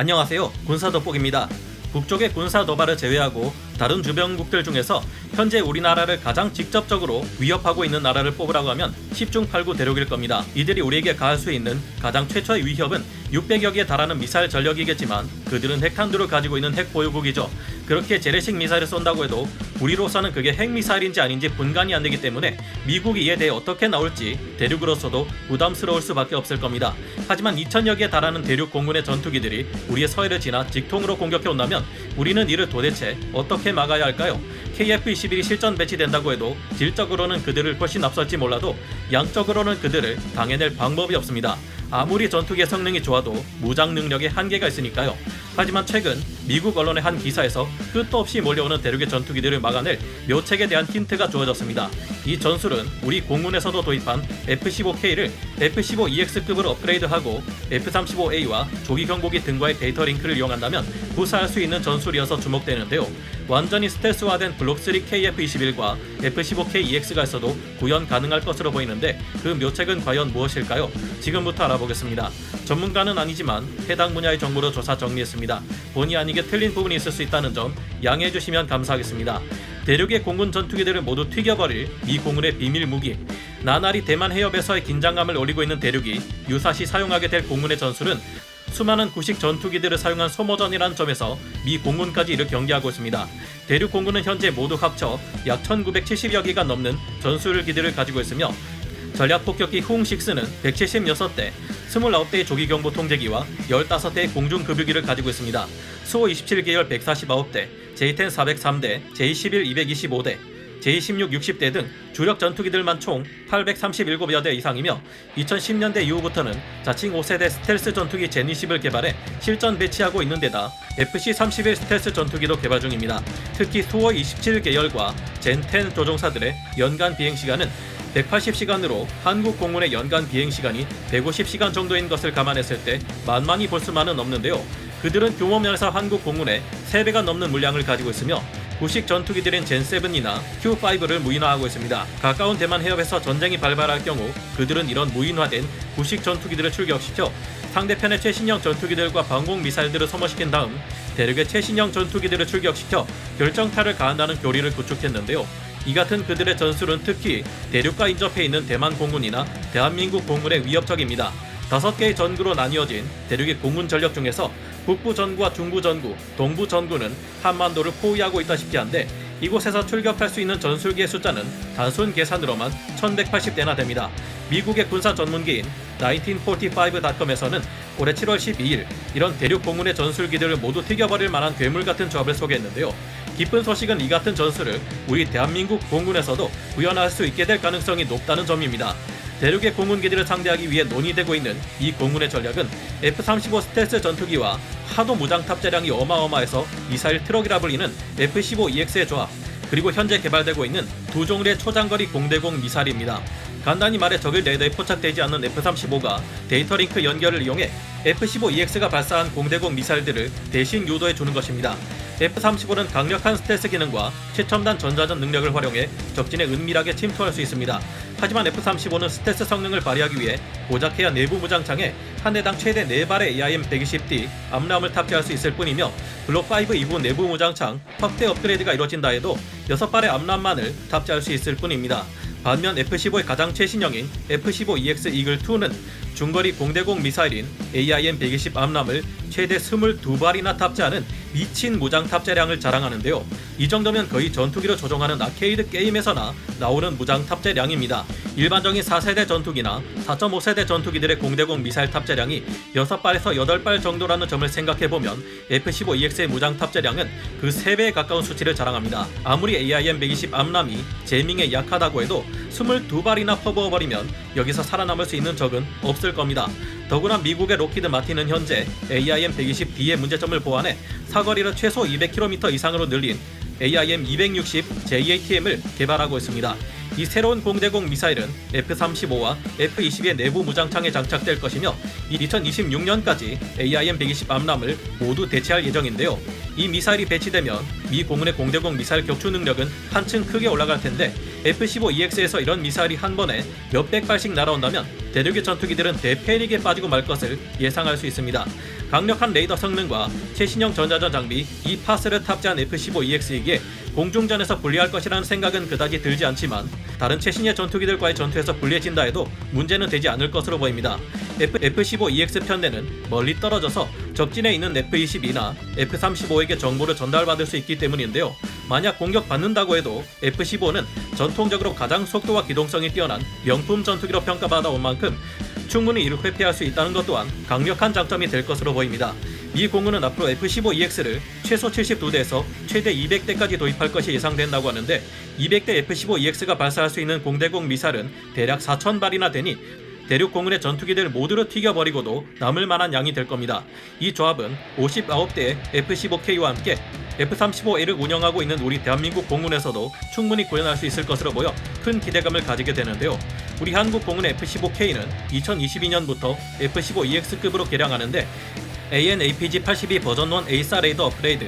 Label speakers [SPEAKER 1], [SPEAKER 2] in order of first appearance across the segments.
[SPEAKER 1] 안녕하세요. 군사 돋보기입니다. 북쪽의 군사 도발을 제외하고 다른 주변국들 중에서 현재 우리나라를 가장 직접적으로 위협하고 있는 나라를 뽑으라고 하면 10중 8구 대륙일 겁니다. 이들이 우리에게 가할 수 있는 가장 최초의 위협은 600여 개에 달하는 미사일 전력이겠지만 그들은 핵탄두를 가지고 있는 핵 보유국이죠. 그렇게 재래식 미사일을 쏜다고 해도 우리로서는 그게 핵미사일인지 아닌지 분간이 안 되기 때문에 미국이 이에 대해 어떻게 나올지 대륙으로서도 부담스러울 수밖에 없을 겁니다. 하지만 2000여 개에 달하는 대륙 공군의 전투기들이 우리의 서해를 지나 직통으로 공격해 온다면 우리는 이를 도대체 어떻게 막아야 할까요? KF-21이 실전 배치된다고 해도 질적으로는 그들을 훨씬 앞설지 몰라도 양적으로는 그들을 당해낼 방법이 없습니다. 아무리 전투기의 성능이 좋아도 무장 능력에 한계가 있으니까요. 하지만 최근 미국 언론의 한 기사에서 끝도 없이 몰려오는 대륙의 전투기들을 막아낼 묘책에 대한 힌트가 주어졌습니다. 이 전술은 우리 공군에서도 도입한 F-15K를 F-15EX급으로 업그레이드하고 F-35A와 조기 경보기 등과의 데이터 링크를 이용한다면 구사할 수 있는 전술이어서 주목되는데요. 완전히 스텔스화된 블록3 KF-21과 F-15K-EX가 있어도 구현 가능할 것으로 보이는데 그 묘책은 과연 무엇일까요? 지금부터 알아보겠습니다. 전문가는 아니지만 해당 분야의 정보로 조사 정리했습니다. 본의 아니게 틀린 부분이 있을 수 있다는 점 양해해 주시면 감사하겠습니다. 대륙의 공군 전투기들을 모두 튀겨버릴 미 공군의 비밀 무기. 나날이 대만 해협에서의 긴장감을 올리고 있는 대륙이 유사시 사용하게 될 공군의 전술은 수많은 구식 전투기들을 사용한 소모전이라는 점에서 미 공군까지 이를 경계하고 있습니다. 대륙 공군은 현재 모두 합쳐 약 1970여 기가 넘는 전술기들을 가지고 있으며 전략 폭격기 후웅6는 176대, 29대의 조기경보 통제기와 15대의 공중급유기를 가지고 있습니다. 수호 27계열 149대, J10 403대, J11 225대, J16 60대 등 주력 전투기들만 총 837여 대 이상이며 2010년대 이후부터는 자칭 5세대 스텔스 전투기 제니10을 개발해 실전 배치하고 있는 데다 FC-31 스텔스 전투기도 개발 중입니다. 특히 수호 27 계열과 젠10 조종사들의 연간 비행 시간은 180시간으로 한국 공군의 연간 비행 시간이 150시간 정도인 것을 감안했을 때 만만히 볼 수만은 없는데요. 그들은 규모 면에서 한국 공군의 3배가 넘는 물량을 가지고 있으며 구식 전투기들인 젠7이나 Q5를 무인화하고 있습니다. 가까운 대만 해협에서 전쟁이 발발할 경우 그들은 이런 무인화된 구식 전투기들을 출격시켜 상대편의 최신형 전투기들과 방공 미사일들을 소모시킨 다음 대륙의 최신형 전투기들을 출격시켜 결정타를 가한다는 교리를 구축했는데요. 이 같은 그들의 전술은 특히 대륙과 인접해 있는 대만 공군이나 대한민국 공군의 위협적입니다. 다섯 개의 전구로 나뉘어진 대륙의 공군 전력 중에서 북부 전구와 중부 전구, 동부 전구는 한반도를 포위하고 있다시피 한데 이곳에서 출격할 수 있는 전술기의 숫자는 단순 계산으로만 1180대나 됩니다. 미국의 군사 전문기인 1945.com에서는 올해 7월 12일 이런 대륙 공군의 전술기들을 모두 튀겨버릴 만한 괴물 같은 조합을 소개했는데요. 기쁜 소식은 이 같은 전술을 우리 대한민국 공군에서도 구현할 수 있게 될 가능성이 높다는 점입니다. 대륙의 공군기들을 상대하기 위해 논의되고 있는 이 공군의 전략은 F-35 스텔스 전투기와 하도 무장 탑재량이 어마어마해서 미사일 트럭이라 불리는 F-15EX의 조합, 그리고 현재 개발되고 있는 두 종류의 초장거리 공대공 미사일입니다. 간단히 말해 적을 레이더에 포착되지 않는 F-35가 데이터 링크 연결을 이용해 F-15EX가 발사한 공대공 미사일들을 대신 유도해 주는 것입니다. F-35는 강력한 스텔스 기능과 최첨단 전자전 능력을 활용해 적진에 은밀하게 침투할 수 있습니다. 하지만 F-35는 스텔스 성능을 발휘하기 위해 고작해야 내부 무장창에 한 대당 최대 4발의 AIM-120D 암람을 탑재할 수 있을 뿐이며 블록5 이후 내부 무장창 확대 업그레이드가 이뤄진다 해도 6발의 암람만을 탑재할 수 있을 뿐입니다. 반면 F-15의 가장 최신형인 F-15EX 이글2는 중거리 공대공 미사일인 AIM-120 암람을 최대 22발이나 탑재하는 미친 무장 탑재량을 자랑하는데요. 이 정도면 거의 전투기로 조종하는 아케이드 게임에서나 나오는 무장 탑재량입니다. 일반적인 4세대 전투기나 4.5세대 전투기들의 공대공 미사일 탑재량이 6발에서 8발 정도라는 점을 생각해보면 F-15EX의 무장 탑재량은 그 3배에 가까운 수치를 자랑합니다. 아무리 AIM-120 암람이 제밍에 약하다고 해도 22발이나 퍼부어버리면 여기서 살아남을 수 있는 적은 없을 겁니다. 더구나 미국의 로키드 마틴은 현재 AIM-120D의 문제점을 보완해 사거리를 최소 200km 이상으로 늘린 AIM-260 JATM을 개발하고 있습니다. 이 새로운 공대공 미사일은 F-35와 F-22의 내부 무장창에 장착될 것이며 2026년까지 AIM-120 암람을 모두 대체할 예정인데요. 이 미사일이 배치되면 미 공군의 공대공 미사일 격추 능력은 한층 크게 올라갈 텐데 F-15EX에서 이런 미사일이 한 번에 몇백 발씩 날아온다면 대륙의 전투기들은 대패닉에 빠지고 말 것을 예상할 수 있습니다. 강력한 레이더 성능과 최신형 전자전 장비 이 파스를 탑재한 F-15EX이기에 공중전에서 불리할 것이라는 생각은 그다지 들지 않지만 다른 최신의 전투기들과의 전투에서 불리해진다 해도 문제는 되지 않을 것으로 보입니다. F, F-15EX 편대는 멀리 떨어져서 적진에 있는 F-22나 F-35에게 정보를 전달받을 수 있기 때문인데요. 만약 공격받는다고 해도 F-15는 전통적으로 가장 속도와 기동성이 뛰어난 명품 전투기로 평가받아 온 만큼 충분히 이를 회피할 수 있다는 것 또한 강력한 장점이 될 것으로 보입니다. 미 공군은 앞으로 F-15EX를 최소 72대에서 최대 200대까지 도입할 것이 예상된다고 하는데 200대 F-15EX가 발사할 수 있는 공대공 미사일은 대략 4,000발이나 되니 대륙 공군의 전투기들 모두를 튀겨버리고도 남을 만한 양이 될 겁니다. 이 조합은 59대의 F-15K와 함께 F-35A를 운영하고 있는 우리 대한민국 공군에서도 충분히 구현할 수 있을 것으로 보여 큰 기대감을 가지게 되는데요. 우리 한국 공군의 F-15K는 2022년부터 F-15EX급으로 개량하는데 AN/APG 82 버전 1 A4 레이더 업그레이드,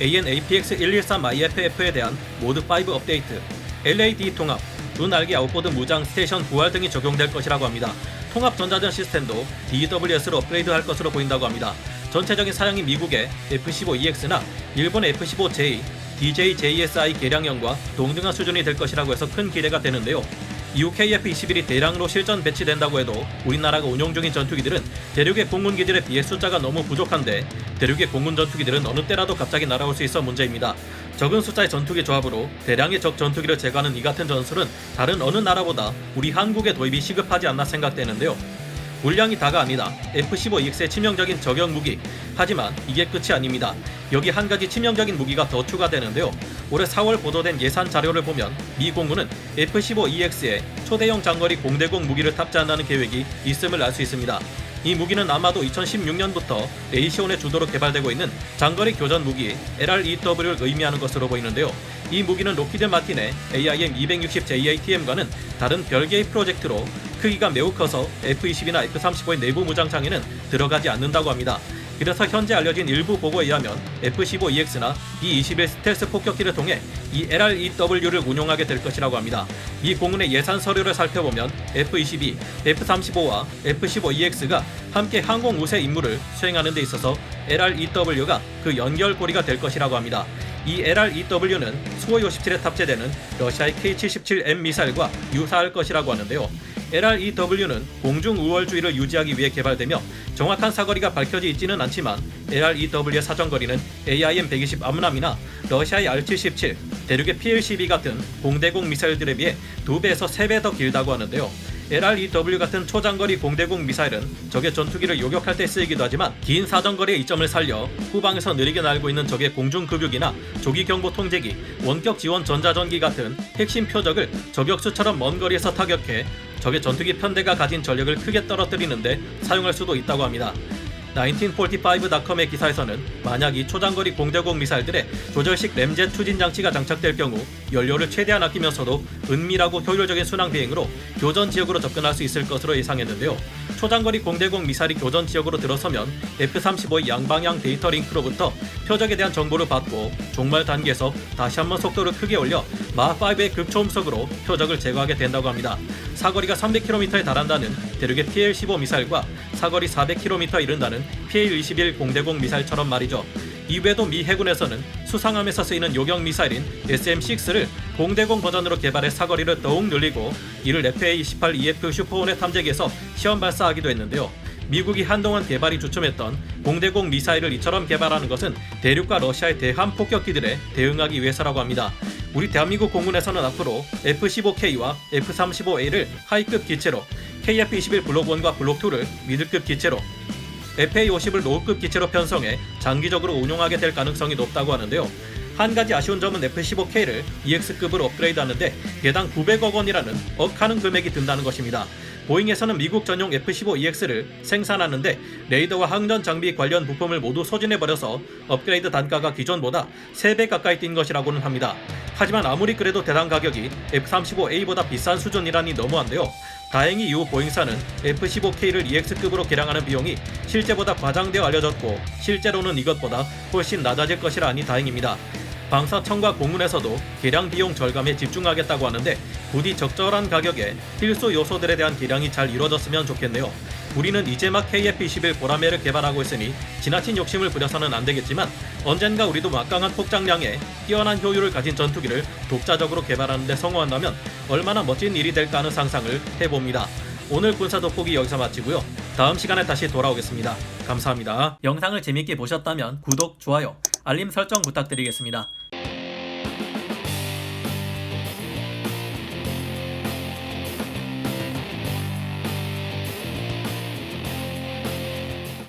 [SPEAKER 1] AN/APX 113IFF에 대한 모드 5 업데이트, LAD 통합, 두 날개 아웃보드 무장 스테이션 부활 등이 적용될 것이라고 합니다. 통합 전자전 시스템도 DWS로 업그레이드할 것으로 보인다고 합니다. 전체적인 사양이 미국의 F-15EX나 일본의 F-15J, DJJSI 개량형과 동등한 수준이 될 것이라고 해서 큰 기대가 되는데요. 이후 KF-21이 대량으로 실전 배치된다고 해도 우리나라가 운용 중인 전투기들은 대륙의 공군기들에 비해 숫자가 너무 부족한데 대륙의 공군 전투기들은 어느 때라도 갑자기 날아올 수 있어 문제입니다. 적은 숫자의 전투기 조합으로 대량의 적 전투기를 제거하는 이 같은 전술은 다른 어느 나라보다 우리 한국의 도입이 시급하지 않나 생각되는데요. 물량이 다가 아니다. F-15EX의 치명적인 저격 무기. 하지만 이게 끝이 아닙니다. 여기 한 가지 치명적인 무기가 더 추가되는데요. 올해 4월 보도된 예산 자료를 보면 미 공군은 F-15EX에 초대형 장거리 공대공 무기를 탑재한다는 계획이 있음을 알 수 있습니다. 이 무기는 아마도 2016년부터 레이시온의 주도로 개발되고 있는 장거리 교전 무기 LREW를 의미하는 것으로 보이는데요. 이 무기는 로키드 마틴의 AIM-260JATM과는 다른 별개의 프로젝트로 크기가 매우 커서 F-22나 F-35의 내부 무장 창에는 들어가지 않는다고 합니다. 그래서 현재 알려진 일부 보고에 의하면 F-15EX나 B-21 스텔스 폭격기를 통해 이 LREW를 운용하게 될 것이라고 합니다. 이 공군의 예산 서류를 살펴보면 F-22, F-35와 F-15EX가 함께 항공 우세 임무를 수행하는 데 있어서 LREW가 그 연결고리가 될 것이라고 합니다. 이 LREW는 수호이 57에 탑재되는 러시아의 K-77M 미사일과 유사할 것이라고 하는데요. LREW는 공중 우월주의를 유지하기 위해 개발되며 정확한 사거리가 밝혀져 있지는 않지만 LREW의 사정거리는 AIM-120 암람이나 러시아의 R-77, 대륙의 PL-12 같은 공대공 미사일들에 비해 2배에서 3배 더 길다고 하는데요. LREW 같은 초장거리 공대공 미사일은 적의 전투기를 요격할 때 쓰이기도 하지만 긴 사정거리의 이점을 살려 후방에서 느리게 날고 있는 적의 공중급육이나 조기경보 통제기, 원격 지원 전자전기 같은 핵심 표적을 저격수처럼 먼 거리에서 타격해 적의 전투기 편대가 가진 전력을 크게 떨어뜨리는데 사용할 수도 있다고 합니다. 1945.com의 기사에서는 만약 이 초장거리 공대공 미사일들의 조절식 램젯 추진 장치가 장착될 경우 연료를 최대한 아끼면서도 은밀하고 효율적인 순항 비행으로 교전 지역으로 접근할 수 있을 것으로 예상했는데요. 초장거리 공대공 미사일이 교전 지역으로 들어서면 F-35의 양방향 데이터 링크로부터 표적에 대한 정보를 받고 종말 단계에서 다시 한번 속도를 크게 올려 마5의 급초음속으로 표적을 제거하게 된다고 합니다. 사거리가 300km에 달한다는 대륙의 PL-15 미사일과 사거리 400km에 이른다는 PL-21 공대공 미사일처럼 말이죠. 이외에도 미 해군에서는 수상함에서 쓰이는 요격 미사일인 SM-6를 공대공 버전으로 개발해 사거리를 더욱 늘리고 이를 FA-28EF 슈퍼온의 탐재기에서 시험 발사하기도 했는데요. 미국이 한동안 개발이 주춤했던 공대공 미사일을 이처럼 개발하는 것은 대륙과 러시아의 대함 폭격기들에 대응하기 위해서라고 합니다. 우리 대한민국 공군에서는 앞으로 F-15K와 F-35A를 하이급 기체로 KF-21 블록 1과 블록 2를 미들급 기체로 FA-50을 로우급 기체로 편성해 장기적으로 운용하게 될 가능성이 높다고 하는데요. 한 가지 아쉬운 점은 F-15K를 EX급으로 업그레이드하는데 개당 900억 원이라는 억하는 금액이 든다는 것입니다. 보잉에서는 미국 전용 F-15EX를 생산하는데 레이더와 항전 장비 관련 부품을 모두 소진해버려서 업그레이드 단가가 기존보다 3배 가까이 뛴 것이라고는 합니다. 하지만 아무리 그래도 대당 가격이 F-35A보다 비싼 수준이라니 너무한데요. 다행히 이후 보잉사는 F-15K를 EX급으로 개량하는 비용이 실제보다 과장되어 알려졌고 실제로는 이것보다 훨씬 낮아질 것이라 하니 다행입니다. 방사청과 공군에서도 개량 비용 절감에 집중하겠다고 하는데 부디 적절한 가격에 필수 요소들에 대한 개량이 잘 이루어졌으면 좋겠네요. 우리는 이제 막 KF-21 보라매를 개발하고 있으니 지나친 욕심을 부려서는 안 되겠지만 언젠가 우리도 막강한 폭장량에 뛰어난 효율을 가진 전투기를 독자적으로 개발하는 데 성공한다면 얼마나 멋진 일이 될까 하는 상상을 해봅니다. 오늘 군사 돋보기 여기서 마치고요. 다음 시간에 다시 돌아오겠습니다. 감사합니다. 영상을 재밌게 보셨다면 구독, 좋아요, 알림 설정 부탁드리겠습니다.